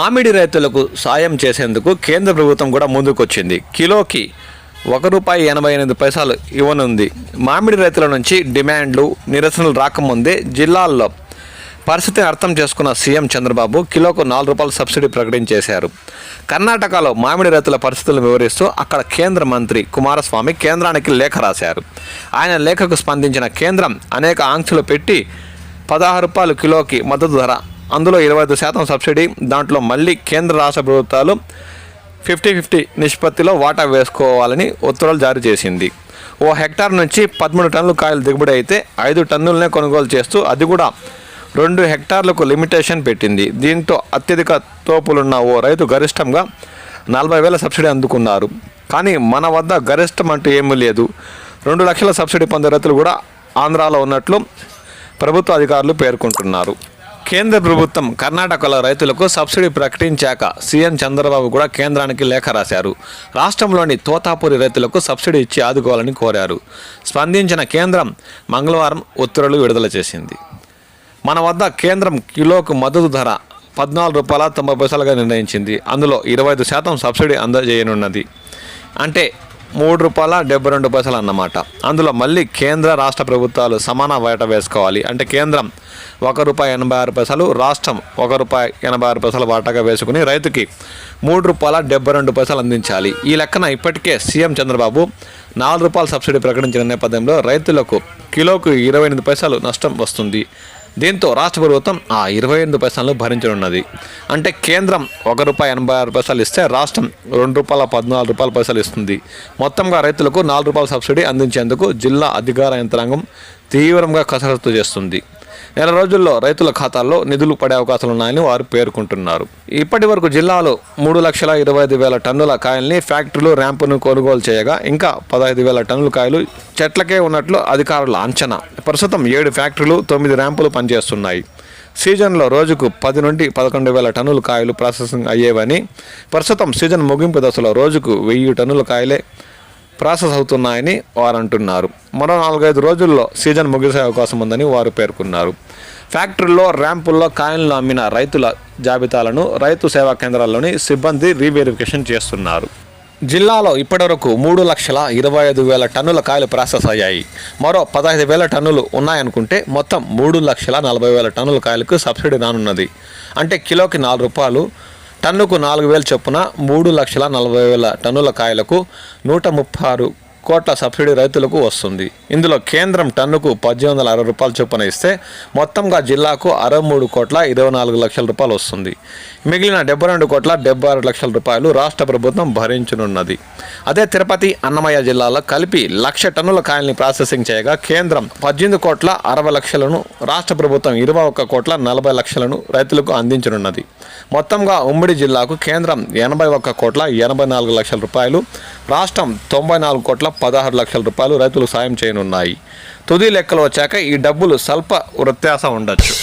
మామిడి రైతులకు సాయం చేసేందుకు కేంద్ర ప్రభుత్వం కూడా ముందుకొచ్చింది. కిలోకి ఒక రూపాయి ఎనభై ఎనిమిది పైసలు ఇవ్వనుంది. మామిడి రైతుల నుంచి డిమాండ్లు నిరసనలు రాకముందే జిల్లాల్లో పరిస్థితిని అర్థం చేసుకున్న సీఎం చంద్రబాబు కిలోకు నాలుగు రూపాయల సబ్సిడీ ప్రకటించేశారు. కర్ణాటకలో మామిడి రైతుల పరిస్థితులను వివరిస్తూ అక్కడ కేంద్ర మంత్రి కుమారస్వామి కేంద్రానికి లేఖ రాశారు. ఆయన లేఖకు స్పందించిన కేంద్రం అనేక ఆంక్షలు పెట్టి పదహారు రూపాయలు కిలోకి మద్దతు ధర అందులో ఇరవై ఐదు శాతం సబ్సిడీ దాంట్లో మళ్ళీ కేంద్ర రాష్ట్ర ప్రభుత్వాలు ఫిఫ్టీ ఫిఫ్టీ నిష్పత్తిలో వాటా వేసుకోవాలని ఉత్తర్వులు జారీ చేసింది. ఓ హెక్టార్ నుంచి పదమూడు టన్నుల కాయలు దిగుబడి అయితే ఐదు టన్నులనే కొనుగోలు చేస్తూ అది కూడా రెండు హెక్టార్లకు లిమిటేషన్ పెట్టింది. దీంతో అత్యధిక తోపులున్న ఓ రైతు గరిష్టంగా నలభై వేల సబ్సిడీ అందుకున్నారు. కానీ మన వద్ద గరిష్టం అంటూ ఏమీ లేదు. రెండు లక్షల సబ్సిడీ పొందే రైతులు కూడా ఆంధ్రాలో ఉన్నట్లు ప్రభుత్వ అధికారులు పేర్కొంటున్నారు. కేంద్ర ప్రభుత్వం కర్ణాటకలో రైతులకు సబ్సిడీ ప్రకటించాక సీఎం చంద్రబాబు కూడా కేంద్రానికి లేఖ రాశారు. రాష్ట్రంలోని తోతాపూరి రైతులకు సబ్సిడీ ఇచ్చి ఆదుకోవాలని కోరారు. స్పందించిన కేంద్రం మంగళవారం ఉత్తర్వులు విడుదల చేసింది. మన వద్ద కేంద్రం కిలోకు మద్దతు ధర పద్నాలుగు రూపాయల తొంభై పైసలుగా నిర్ణయించింది. అందులో ఇరవై ఐదు శాతం సబ్సిడీ అందజేయనున్నది. అంటే మూడు రూపాయల డెబ్బై రెండు పైసలు అన్నమాట. అందులో మళ్ళీ కేంద్ర రాష్ట్ర ప్రభుత్వాలు సమాన వేట వేసుకోవాలి. అంటే కేంద్రం ఒక రూపాయి ఎనభై ఆరు పైసలు రాష్ట్రం ఒక రూపాయి ఎనభై ఆరు పైసలు వాటాగా వేసుకుని రైతుకి మూడు రూపాయల డెబ్బై రెండు పైసలు అందించాలి. ఈ లెక్కన ఇప్పటికే సీఎం చంద్రబాబు నాలుగు రూపాయల సబ్సిడీ ప్రకటించిన నేపథ్యంలో రైతులకు కిలోకు ఇరవై ఎనిమిది పైసలు నష్టం వస్తుంది. దీంతో రాష్ట్ర ప్రభుత్వం ఆ ఇరవై ఎనిమిది పైసలను భరించనున్నది. అంటే కేంద్రం ఒక రూపాయి ఎనభై ఆరు పైసలు ఇస్తే రాష్ట్రం రెండు రూపాయల పద్నాలుగు రూపాయల పైసలు ఇస్తుంది. మొత్తంగా రైతులకు నాలుగు రూపాయల సబ్సిడీ అందించేందుకు జిల్లా అధికార యంత్రాంగం తీవ్రంగా కసరత్తు చేస్తుంది. నెల రోజుల్లో రైతుల ఖాతాల్లో నిధులు పడే అవకాశాలు ఉన్నాయని వారు పేర్కొంటున్నారు. ఇప్పటి వరకు జిల్లాలో మూడు లక్షల ఇరవై ఐదు వేల టన్నుల కాయల్ని ఫ్యాక్టరీలు ర్యాంపును కొనుగోలు చేయగా ఇంకా పదహైదు వేల టన్నుల కాయలు చెట్లకే ఉన్నట్లు అధికారుల అంచనా. ప్రస్తుతం ఏడు ఫ్యాక్టరీలు తొమ్మిది ర్యాంపులు పనిచేస్తున్నాయి. సీజన్లో రోజుకు పది నుండి పదకొండు వేల టన్నుల కాయలు ప్రాసెసింగ్ అయ్యేవని ప్రస్తుతం సీజన్ ముగింపు దశలో రోజుకు వెయ్యి టన్నుల కాయలే ప్రాసెస్ అవుతున్నాయని వారు అంటున్నారు. మరో నాలుగైదు రోజుల్లో సీజన్ ముగిసే అవకాశం ఉందని వారు పేర్కొన్నారు. ఫ్యాక్టరీల్లో ర్యాంపుల్లో కాయలను అమ్మిన రైతుల జాబితాలను రైతు సేవా కేంద్రాల్లోని సిబ్బంది రీవెరిఫికేషన్ చేస్తున్నారు. జిల్లాలో ఇప్పటివరకు మూడు లక్షల ఇరవై ఐదు వేల టన్నుల కాయలు ప్రాసెస్ అయ్యాయి. మరో పదహైదు వేల టన్నులు ఉన్నాయనుకుంటే మొత్తం మూడు లక్షల నలభై వేల టన్నుల కాయలకు సబ్సిడీ రానున్నది. అంటే కిలోకి నాలుగు రూపాయలు టన్నుకు నాలుగు వేలు చొప్పున మూడు లక్షల నలభై వేల టన్నుల కాయలకు నూట ముప్పై ఆరు కోట్ల సబ్సిడీ రైతులకు వస్తుంది. ఇందులో కేంద్రం టన్నుకు పద్దెనిమిది వందల అరవై రూపాయలు చొప్పున ఇస్తే మొత్తంగా జిల్లాకు అరవై మూడు కోట్ల ఇరవై నాలుగు లక్షల రూపాయలు వస్తుంది. మిగిలిన డెబ్బై రెండు కోట్ల డెబ్బై ఆరు లక్షల రూపాయలు రాష్ట్ర ప్రభుత్వం భరించనున్నది. అదే తిరుపతి అన్నమయ్య జిల్లాలో కలిపి లక్ష టన్నుల కాయల్ని ప్రాసెసింగ్ చేయగా కేంద్రం పద్దెనిమిది కోట్ల అరవై లక్షలను రాష్ట్ర ప్రభుత్వం ఇరవై ఒక్క కోట్ల నలభై లక్షలను రైతులకు అందించనున్నది. మొత్తంగా ఉమ్మడి జిల్లాకు కేంద్రం ఎనభై ఒక్క కోట్ల ఎనభై నాలుగు లక్షల రూపాయలు రాష్ట్రం తొంభై నాలుగు కోట్ల పదహారు లక్షల రూపాయలు రైతులు సాయం చేయనున్నాయి. తుది లెక్కలు వచ్చాక ఈ డబ్బులు స్వల్ప వ్యత్యాసం ఉండొచ్చు.